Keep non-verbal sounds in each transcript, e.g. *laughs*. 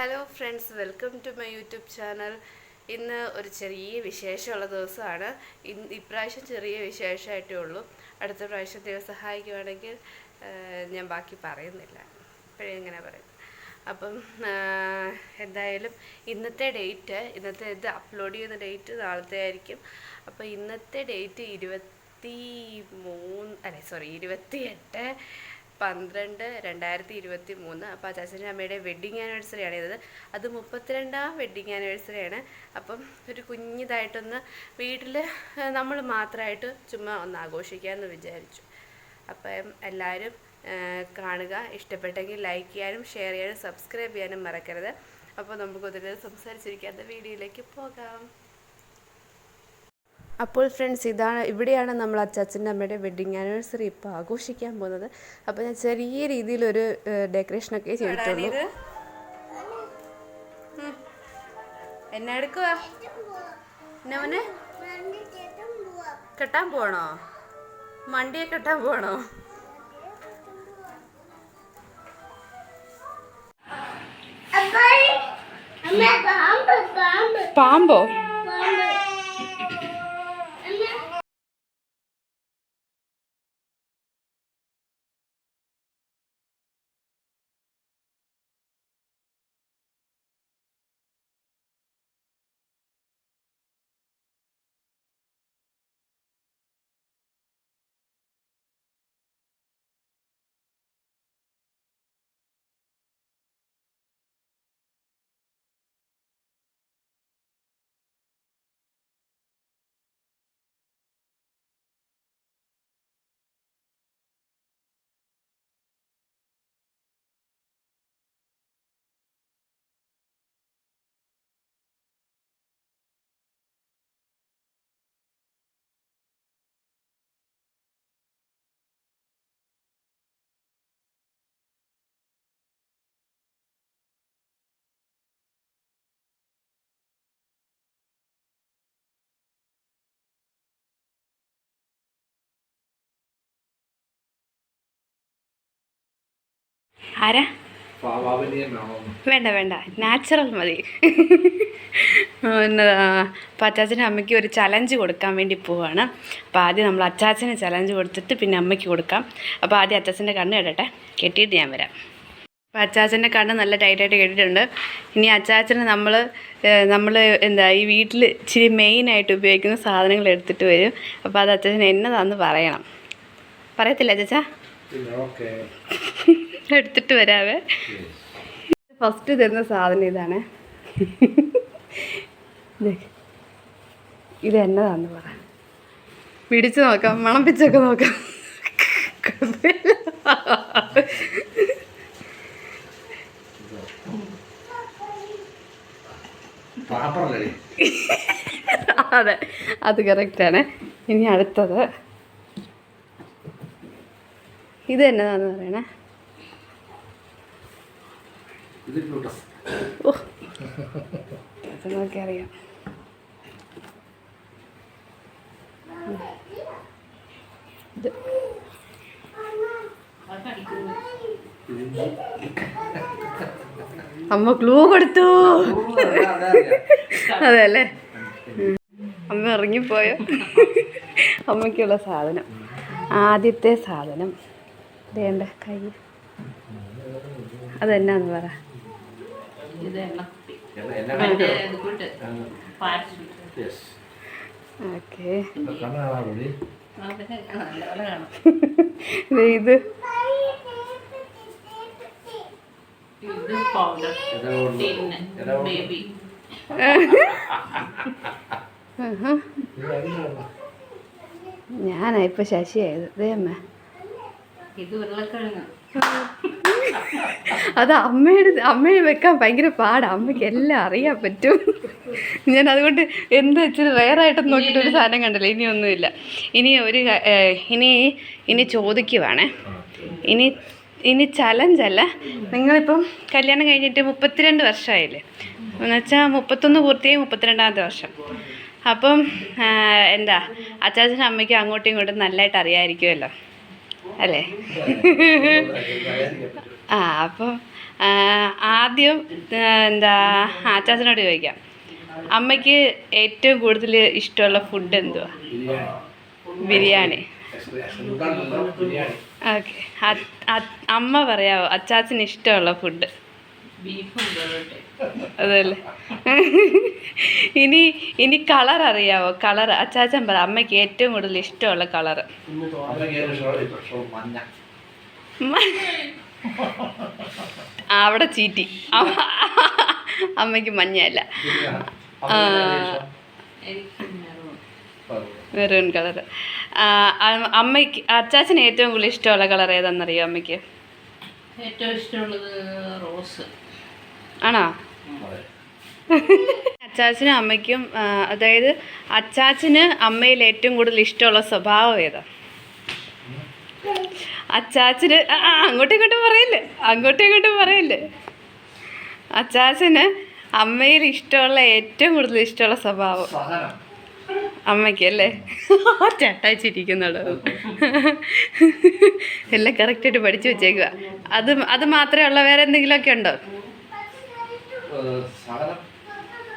Hello friends welcome to my YouTube channel ഇന്ന് ഒരു ചെറിയ വിശേഷമുള്ള ദിവസമാണ്. ഇന്ന് ഇപ്രാവശ്യം ചെറിയ വിശേഷമായിട്ടേ ഉള്ളൂ. അടുത്ത പ്രാവശ്യം ദൈവം സഹായിക്കുവാണെങ്കിൽ ഞാൻ ബാക്കി പറയുന്നില്ല. ഇപ്പോഴേ ഇങ്ങനെ പറയും. അപ്പം എന്തായാലും ഇന്നത്തെ ഡേറ്റ് ഇന്നത്തെ ഇത് അപ്ലോഡ് ചെയ്യുന്ന ഡേറ്റ് നാളത്തെ ആയിരിക്കും. അപ്പോൾ ഇന്നത്തെ ഡേറ്റ് ഇരുപത്തി മൂന്ന് അല്ലെ സോറി ഇരുപത്തി എട്ട് പന്ത്രണ്ട് രണ്ടായിരത്തി ഇരുപത്തി മൂന്ന്. അപ്പോൾ അച്ചാച്ചന്റെ അമ്മയുടെ വെഡ്ഡിങ് ആനിവേഴ്സറി ആണ് ഇത്. അത് മുപ്പത്തിരണ്ടാം വെഡ്ഡിങ് ആനിവേഴ്സറി ആണ്. അപ്പം ഒരു കുഞ്ഞിതായിട്ടൊന്ന് വീട്ടിൽ നമ്മൾ മാത്രമായിട്ട് ചുമ്മാ ഒന്ന് ആഘോഷിക്കാമെന്ന് വിചാരിച്ചു. അപ്പം എല്ലാവരും കാണുക. ഇഷ്ടപ്പെട്ടെങ്കിൽ ലൈക്ക് ചെയ്യാനും ഷെയർ ചെയ്യാനും സബ്സ്ക്രൈബ് ചെയ്യാനും മറക്കരുത്. അപ്പോൾ നമുക്ക് ഒത്തിരി സംസാരിച്ചിരിക്കാത്ത വീഡിയോയിലേക്ക് പോകാം. അപ്പോൾ ഫ്രണ്ട്സ് ഇതാണ് ഇവിടെയാണ് നമ്മൾ അച്ചാച്ചന്റെ അമ്മയുടെ വെഡ്ഡിങ് ആനിവേഴ്സറി ഇപ്പോൾ ആഘോഷിക്കാൻ പോകുന്നത്. അപ്പോൾ ഞാൻ ചെറിയ രീതിയിലൊരു ഡെക്കറേഷനൊക്കെ ചെയ്തിട്ടുള്ളൂ. എന്നെ എടുക്കുക എന്നെ കെട്ടാൻ പോണോ മണ്ടിയെ കെട്ടാൻ പോണോ പാമ്പോ. ആരാ? വേണ്ട വേണ്ട. നാച്ചുറൽ മതി. അപ്പോൾ അച്ചാച്ചന്റെ അമ്മയ്ക്ക് ഒരു ചലഞ്ച് കൊടുക്കാൻ വേണ്ടി പോവാണ്. അപ്പോൾ ആദ്യം നമ്മൾ അച്ചാച്ചന് ചലഞ്ച് കൊടുത്തിട്ട് പിന്നെ അമ്മയ്ക്ക് കൊടുക്കാം. അപ്പോൾ ആദ്യം അച്ചാച്ചന്റെ കണ്ണ് കെട്ടട്ടെ. കെട്ടിയിട്ട് ഞാൻ വരാം. അപ്പോൾ അച്ചാച്ചന്റെ കണ്ണ് നല്ല ടൈറ്റായിട്ട് കേട്ടിട്ടുണ്ട് ഇനി അച്ചാച്ചന് നമ്മൾ നമ്മൾ എന്താ ഈ വീട്ടിൽ ഇച്ചിരി മെയിനായിട്ട് ഉപയോഗിക്കുന്ന സാധനങ്ങൾ എടുത്തിട്ട് വരും. അപ്പോൾ അത് അച്ചാച്ചൻ എന്നതാന്ന് പറയണം. പറയത്തില്ല അച്ചാച്ച? *laughs* എടുത്തിട്ട് വരാവേ. ഫസ്റ്റ് തരുന്ന സാധനം ഇതാണ്. ദേ, ഇത് എന്നതാന്ന് പറ. പിടിച്ചു നോക്കാം. മണപ്പിച്ചൊക്കെ നോക്കാം. പാപ്പറല്ലേ അതെ അത് കറക്റ്റാണ് ഇനി അടുത്തത്. ഇത് എന്നതാന്ന് പറയണേ? ഇത് അത് അമ്മ ക്ലൂ കൊടുത്തു. അതെ അല്ലേ. അമ്മ ഇറങ്ങിപ്പോയോ അമ്മയ്ക്കുള്ള സാധനം. ആദ്യത്തെ സാധനം. വേണ്ട കൈ അതെന്നാന്ന് പറ. ഓക്കെ. ഇത്. ആഹാ. ഞാനാ ഇപ്പൊ ശശിയായത്. ഇതേ അമ്മ. ഇത് ഉരുളക്കിഴങ്ങ്. അത് അമ്മയുടെ അമ്മയെ വെക്കാൻ ഭയങ്കര പാടാണ് അമ്മയ്ക്ക് എല്ലാം അറിയാൻ പറ്റും. ഞാൻ അതുകൊണ്ട് എന്ത് ഇച്ചിരി റയറായിട്ട് നോക്കിയിട്ട് ഒരു സാധനം കണ്ടില്ല. ഇനി ഒന്നുമില്ല. ഇനി ഒരു ഇനി ഇനി ചോദിക്കുവാണേ. ഇനി ഇനി ചലഞ്ചല്ല നിങ്ങളിപ്പം കല്യാണം കഴിഞ്ഞിട്ട് മുപ്പത്തിരണ്ട് വർഷമായില്ലേ? എന്നുവെച്ചാൽ മുപ്പത്തൊന്ന് പൂർത്തിയായി മുപ്പത്തിരണ്ടാമത്തെ വർഷം. അപ്പം എന്താ അച്ചാച്ചനും അമ്മയ്ക്കും അങ്ങോട്ടും ഇങ്ങോട്ടും നല്ലതായിട്ട് അറിയാമായിരിക്കുമല്ലോ അല്ലേ? ആ അപ്പോൾ ആദ്യം എന്താ ആച്ചാച്ചനോട് ചോദിക്കാം. അമ്മയ്ക്ക് ഏറ്റവും കൂടുതൽ ഇഷ്ടമുള്ള ഫുഡ് എന്തുവാ? ബിരിയാണി. ഓക്കെ. അമ്മ പറയാവോ അച്ചാച്ചന് ഇഷ്ടമുള്ള ഫുഡ് അതല്ലേ? ഇനി ഇനി കളർ അറിയാവോ? കളർ അച്ചാച്ചൻ പറ അമ്മയ്ക്ക് ഏറ്റവും കൂടുതൽ ഇഷ്ടമുള്ള കളർ അവിടെ ചീറ്റി. അമ്മയ്ക്ക് മഞ്ഞയല്ല. മെറൂൺ. കളർ. അമ്മയ്ക്ക് അച്ചാച്ചന് ഏറ്റവും കൂടുതൽ ഇഷ്ടമുള്ള കളർ ഏതാണെന്നറിയോ അമ്മയ്ക്ക്? ഏറ്റവും ഇഷ്ടമുള്ളത് റോസ്. ആണോ. അച്ചാച്ചനും അമ്മയ്ക്കും അതായത് അച്ചാച്ചന് അമ്മയിൽ ഏറ്റവും കൂടുതൽ ഇഷ്ടമുള്ള സ്വഭാവം ഏതാ? അച്ചാച്ചന് ആ, അങ്ങോട്ടും ഇങ്ങോട്ടും പറയല്ലേ? അങ്ങോട്ടും ഇങ്ങോട്ടും പറയല്ലേ? അച്ചാച്ചന് അമ്മയിൽ ഇഷ്ടമുള്ള ഏറ്റവും കൂടുതൽ ഇഷ്ടമുള്ള സ്വഭാവം. അമ്മയ്ക്ക് അല്ലേ? ചേട്ടാച്ചിരിക്കുന്നുള്ളൂ എല്ലാം കറക്റ്റായിട്ട് പഠിച്ചു വെച്ചേക്കുക അത് അത് മാത്രമേ ഉള്ള വേറെ എന്തെങ്കിലുമൊക്കെ ഉണ്ടോ?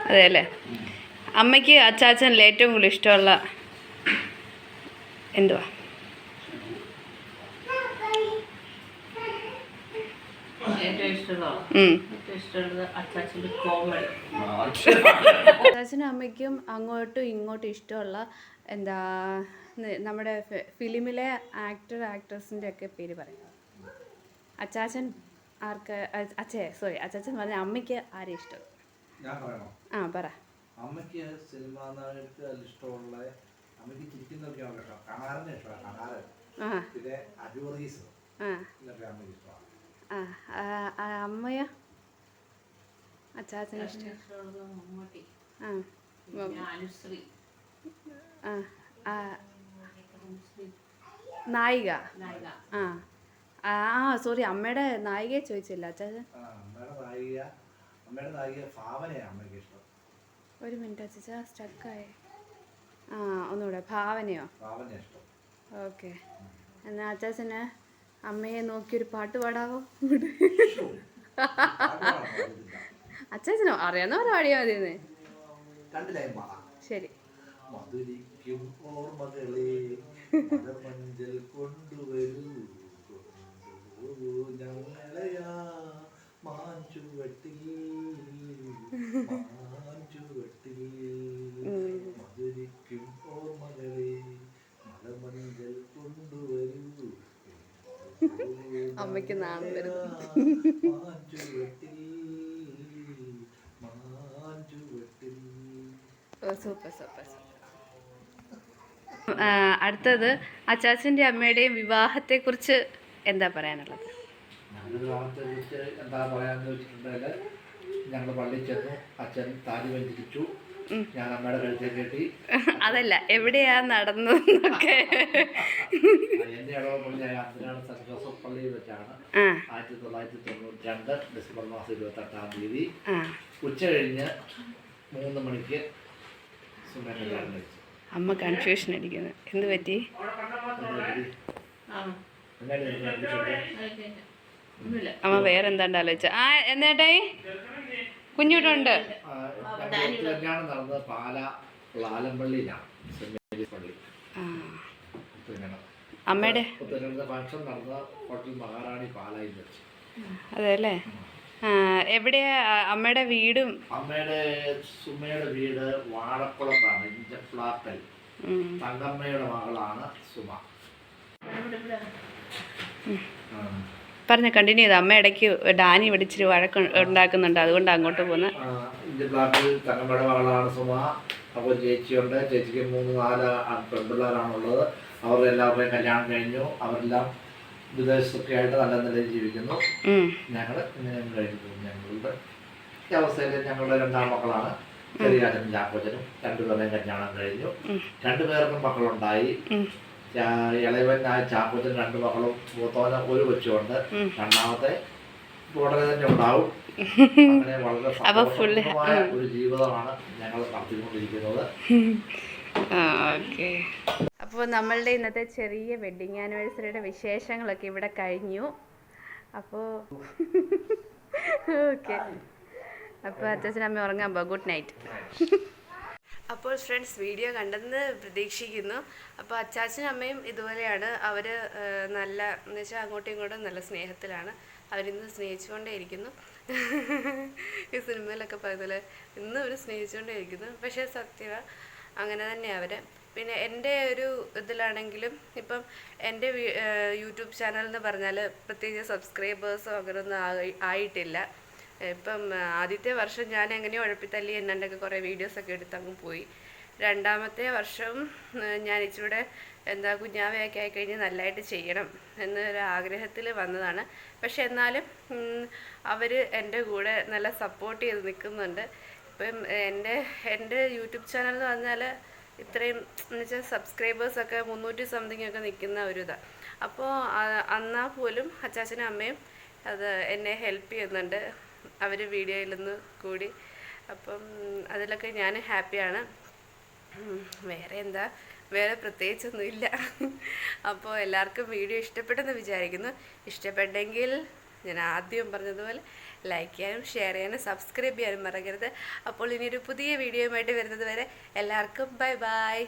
അതെ അല്ലേ? അമ്മയ്ക്ക് അച്ചാച്ചനിൽ ഏറ്റവും കൂടുതൽ ഇഷ്ടമുള്ള എന്തുവാ? ഏറ്റവും ഇഷ്ടമുള്ള ഉം. ഏറ്റവും ഇഷ്ടമുള്ളത് അച്ചാച്ചന്റെ കോമഡി. അച്ചാച്ചനും അമ്മയ്ക്കും അങ്ങോട്ടും ഇങ്ങോട്ടും ഇഷ്ടമുള്ള എന്താ നമ്മുടെ ഫിലിമിലെ ആക്ടർ ആക്ട്രസിന്റെ ഒക്കെ പേര് പറയുന്നത്. അച്ചാച്ചൻ ആർക്ക് അച്ഛേ സോറി അച്ചാച്ചൻ പറഞ്ഞ അമ്മയ്ക്ക് ആരെയും ഇഷ്ടം? ആ പറ. അമ്മയ്ക്ക് സിനിമാ ഇഷ്ടമുള്ള അമ്മയ്ക്ക് ചിരിക്കുന്നൊക്കെയാണ് കേട്ടോ കണാരനെ ഇഷ്ടമാണ് കണാരൻ ആ പിന്നെ അജുറീസ് ആ. ഇതൊക്കെ അമ്മയ്ക്ക് ഇഷ്ടമാണ്. ആ അമ്മയോ? അച്ചാച്ചന്? ഇഷ്ടം ആ. നായിക? ആ. ആ സോറി അമ്മയുടെ നായികയെ ചോദിച്ചില്ല അച്ചാച്ചൻ. ഇഷ്ടം. ഒരു മിനിറ്റ് അച്ചാ സ്റ്റക്കായി ആ ഒന്നുകൂടെ ഭാവനയോ? ഓക്കെ. എന്നാൽ അച്ചാച്ചന്? അമ്മയെ നോക്കി ഒരു പാട്ട് പാടാവോ? അച്ഛനോ അറിയാന്ന് പറഞ്ഞ പാടിയാൽ മതിയെന്ന്. ശരി. ഞങ്ങളെയാ മാഞ്ചുവട്ടിൽ മാഞ്ചുവട്ടിൽ മധുരിക്കും ഓർമ്മകളെ മലമഞ്ചൽ കൊണ്ടുവരൂ അമ്മയ്ക്ക് നാണം വരുന്നു. സൂപ്പർ സൂപ്പർ അടുത്തത് അച്ചാച്ചന്റെ അമ്മയുടെയും വിവാഹത്തെക്കുറിച്ച് എന്താ പറയാനുള്ളത്? എന്താ പറയാന്ന് വെച്ചിട്ടുണ്ടെങ്കിൽ ഞങ്ങൾ പള്ളിയിൽ ചെന്നു അച്ഛൻ താലി വഞ്ചിച്ചു ഞാൻ അമ്മയുടെ കഴുത്തെ കെട്ടി. അതല്ല എവിടെയാ നടന്നതെന്നൊക്കെ. അന്തിനാട് ജോസഫ് പള്ളിയിൽ വെച്ചാണ്. ആയിരത്തി തൊള്ളായിരത്തി തൊണ്ണൂറ്റി രണ്ട് ഡിസംബർ മാസം ഇരുപത്തെട്ടാം തീയതി. ഉച്ച കഴിഞ്ഞ് മൂന്ന് മണിക്ക് സുമേൻ കല്യാണം കഴിച്ചു അമ്മ കൺഫ്യൂഷൻ അടിക്കുന്നു. എന്ത് പറ്റി? അമ്മ വേറെ എന്താണ്ട് ആലോചിച്ച? ആ എന്നേട്ടായി ഒത്തു കല്യാണം നടന്നത് പാല ലാലമ്പള്ളിയിലാണ്. പള്ളി. അമ്മയുടെ? ഫംഗ്ഷൻ നടന്ന ഹോട്ടൽ മഹാറാണി പാലായിൽ വെച്ച്. അതെ അല്ലേ? എവിടെയാ അമ്മയുടെ വീടും? അമ്മയുടെ സുമയുടെ വീട് വാഴക്കുളത്താണ് ഉം. തങ്കമ്മയുടെ മകളാണ് സുമ. പറഞ്ഞ കണ്ടിന്യൂ ചെയ്ത്? അമ്മ ഇടയ്ക്ക് ഡാനി പിടിച്ചിട്ട് വഴക്ക് ഉണ്ടാക്കുന്നുണ്ട്. അതുകൊണ്ട് അങ്ങോട്ട് പോകുന്നത് ആ, ഇഞ്ചപ്ലാക്കിൽ തങ്കമ്മയുടെ മകളാണ് സുമ. അപ്പോൾ ചേച്ചിയുണ്ട്. ചേച്ചിക്ക് മൂന്ന് നാല് പെൺപിള്ളേരാണുള്ളത്. അവരുടെ എല്ലാവരുടെയും കല്യാണം കഴിഞ്ഞു. അവരെല്ലാം വിദേശത്തൊക്കെ ആയിട്ട് നല്ല നിലയിൽ ജീവിക്കുന്നു. ഞങ്ങൾ ഇങ്ങനെ കഴിഞ്ഞു ഞങ്ങളുടെ ഈ അവസ്ഥയിൽ ഞങ്ങളുടെ രണ്ടാം മക്കളാണ്. ചെറിയാച്ചനും ചാക്കോച്ചനും രണ്ടുപേരുടെയും കല്യാണം കഴിഞ്ഞു. രണ്ടുപേർക്കും മക്കളുണ്ടായി. ഉം. ആ ചാപ്പത്തിന് രണ്ടു മക്കളും മൂത്തോന ഒരു കൊച്ചുണ്ട് രണ്ടാമത്തെ ഉടനെ തന്നെ ഉണ്ടാവും. അങ്ങനെ വളരെ *laughs* സന്തോഷമായ ഒരു ജീവിതമാണ് ഞങ്ങൾ നടത്തിക്കൊണ്ടിരിക്കുന്നത്. അപ്പോൾ നമ്മളുടെ ഇന്നത്തെ ചെറിയ വെഡിങ് ആനിവേഴ്സറിയുടെ വിശേഷങ്ങളൊക്കെ ഇവിടെ കഴിഞ്ഞു. അപ്പോൾ *laughs* ഓക്കെ. അപ്പോൾ അച്ഛനമ്മ അമ്മ ഉറങ്ങാൻ പോകാം ഗുഡ് നൈറ്റ് അപ്പോൾ ഫ്രണ്ട്സ് വീഡിയോ കണ്ടെന്ന് പ്രതീക്ഷിക്കുന്നു. അപ്പോൾ അച്ചാച്ചനും അമ്മയും ഇതുപോലെയാണ്. അവർ നല്ല എന്ന് വെച്ചാൽ അങ്ങോട്ടും ഇങ്ങോട്ടും നല്ല സ്നേഹത്തിലാണ്. അവരിന്ന് സ്നേഹിച്ചുകൊണ്ടേ ഇരിക്കുന്നു. ഈ സിനിമയിലൊക്കെ പറയുന്നത് ഇന്നും അവർ സ്നേഹിച്ചുകൊണ്ടേ ഇരിക്കുന്നു. പക്ഷേ സത്യമാണ് അങ്ങനെ തന്നെയാണ് അവർ പിന്നെ എന്റെ ഒരു ഇതിലാണെങ്കിലും ഇപ്പം എന്റെ യൂട്യൂബ് ചാനൽ എന്ന് പറഞ്ഞാൽ പ്രത്യേകിച്ച് സബ്സ്ക്രൈബേഴ്സോ അങ്ങനെയൊന്നും ആയി- ആയിട്ടില്ല. ഇപ്പം ആദ്യത്തെ വർഷം ഞാൻ എങ്ങനെയോ ഉഴപ്പിത്തല്ലി എന്നൊക്കെ കുറേ വീഡിയോസൊക്കെ എടുത്ത് അങ്ങ് പോയി. രണ്ടാമത്തെ വർഷം ഞാൻ ഇച്ചിരൂടെ എന്താ കുഞ്ഞാവയൊക്കെ ആയിക്കഴിഞ്ഞ് നല്ലതായിട്ട് ചെയ്യണം എന്നൊരു ആഗ്രഹത്തിൽ വന്നതാണ്. പക്ഷെ എന്നാലും അവർ എന്റെ കൂടെ നല്ല സപ്പോർട്ട് ചെയ്ത് നിൽക്കുന്നുണ്ട്. ഇപ്പം എന്റെ എന്റെ യൂട്യൂബ് ചാനൽ എന്ന് പറഞ്ഞാൽ ഇത്രയും എന്ന് വെച്ചാൽ സബ്സ്ക്രൈബേഴ്സൊക്കെ മുന്നൂറ്റി സംതിങ് ഒക്കെ നിൽക്കുന്ന ഒരു അപ്പോൾ അന്നാ പോലും അച്ചാച്ചനും അമ്മയും അത് എന്നെ ഹെൽപ്പ് ചെയ്യുന്നുണ്ട്. അവർ വീഡിയോയിൽ നിന്ന് കൂടി. അപ്പം അതിലൊക്കെ ഞാൻ ഹാപ്പിയാണ് വേറെ എന്താ? വേറെ പ്രത്യേകിച്ചൊന്നുമില്ല അപ്പോൾ എല്ലാവർക്കും വീഡിയോ ഇഷ്ടപ്പെട്ടെന്ന് വിചാരിക്കുന്നു. ഇഷ്ടപ്പെട്ടെങ്കിൽ ഞാൻ ആദ്യം പറഞ്ഞതുപോലെ ലൈക്ക് ചെയ്യാനും ഷെയർ ചെയ്യാനും സബ്സ്ക്രൈബ് ചെയ്യാനും മറക്കരുത്. അപ്പോൾ ഇനിയൊരു പുതിയ വീഡിയോയുമായിട്ട് വരുന്നത് വരെ എല്ലാവർക്കും ബൈ ബൈ